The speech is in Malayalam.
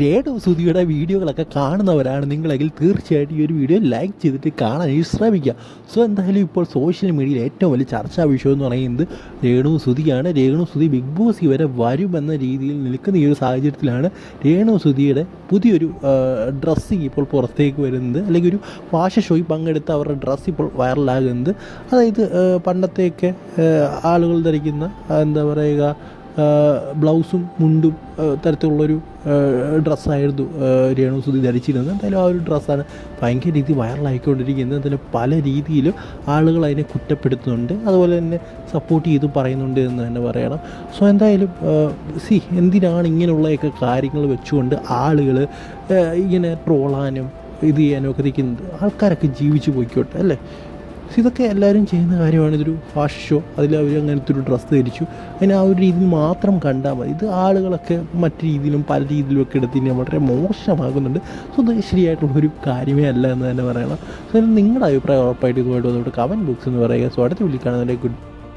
രേണു സുധിയുടെ വീഡിയോകളൊക്കെ കാണുന്നവരാണ് നിങ്ങളെങ്കിൽ തീർച്ചയായിട്ടും ഈ ഒരു വീഡിയോ ലൈക്ക് ചെയ്തിട്ട് കാണാൻ ശ്രമിക്കുക. സോ എന്തായാലും ഇപ്പോൾ സോഷ്യൽ മീഡിയയിൽ ഏറ്റവും വലിയ ചർച്ചാ വിഷയം എന്ന് പറയുന്നത് രേണു സുധിയാണ്. രേണു സുധി ബിഗ് ബോസ് വരെ വരുമെന്ന രീതിയിൽ നിൽക്കുന്ന ഈ ഒരു സാഹചര്യത്തിലാണ് രേണു സുധിയുടെ പുതിയൊരു ഡ്രസ്സിങ് ഇപ്പോൾ പുറത്തേക്ക് വരുന്നത്. അല്ലെങ്കിൽ ഒരു ഫാഷൻ ഷോയിൽ പങ്കെടുത്ത് അവരുടെ ഡ്രസ്സ് ഇപ്പോൾ വൈറലാകുന്നത് അതായത് പണ്ടത്തെയൊക്കെ ആളുകൾ ധരിക്കുന്ന എന്താ പറയുക ബ്ലൗസും മുണ്ടും തരത്തിലുള്ളൊരു ഡ്രസ്സായിരുന്നു രേണു സുധി ധരിച്ചിരുന്നത്. എന്തായാലും ആ ഒരു ഡ്രസ്സാണ് ഭയങ്കര രീതി വൈറലായിക്കൊണ്ടിരിക്കുന്നത്. എന്തായാലും പല രീതിയിലും ആളുകൾ അതിനെ കുറ്റപ്പെടുത്തുന്നുണ്ട്. അതുപോലെ തന്നെ സപ്പോർട്ട് ചെയ്ത് പറയുന്നുണ്ട് എന്ന് തന്നെ പറയണം. സോ എന്തായാലും സി എന്തിനാണ് ഇങ്ങനെയുള്ളതൊക്കെ കാര്യങ്ങൾ വെച്ചുകൊണ്ട് ആളുകൾ ഇങ്ങനെ ട്രോളാനും ഇത് ചെയ്യാനും ഒക്കെ നിൽക്കുന്നത്? ആൾക്കാരൊക്കെ ജീവിച്ചു പോയിക്കോട്ടെ അല്ലേ? ഇതൊക്കെ എല്ലാവരും ചെയ്യുന്ന കാര്യമാണ്. ഇതൊരു ഫാഷൻ ഷോ അതിൽ അവർ അങ്ങനത്തെ ഒരു ഡ്രസ്സ് ധരിച്ചു. അതിനെ ആ ഒരു രീതിയിൽ മാത്രം കണ്ടാൽ മതി. ഇത് ആളുകളൊക്കെ മറ്റു രീതിയിലും പല രീതിയിലും ഒക്കെ എടുത്ത് കഴിഞ്ഞാൽ വളരെ മോശമാകുന്നുണ്ട്. സോ ഇത് ശരിയായിട്ടുള്ള ഒരു കാര്യമേ അല്ല എന്ന് തന്നെ പറയണം. സോ നിങ്ങളുടെ അഭിപ്രായം ഉറപ്പായിട്ട് ഇതുമായിട്ട് വന്നിട്ട് കമന്റ് ബോക്സ് എന്ന് പറയുക. സോ അടുത്ത വിളിക്കാണെന്നുണ്ടെങ്കിൽ ഗുഡ്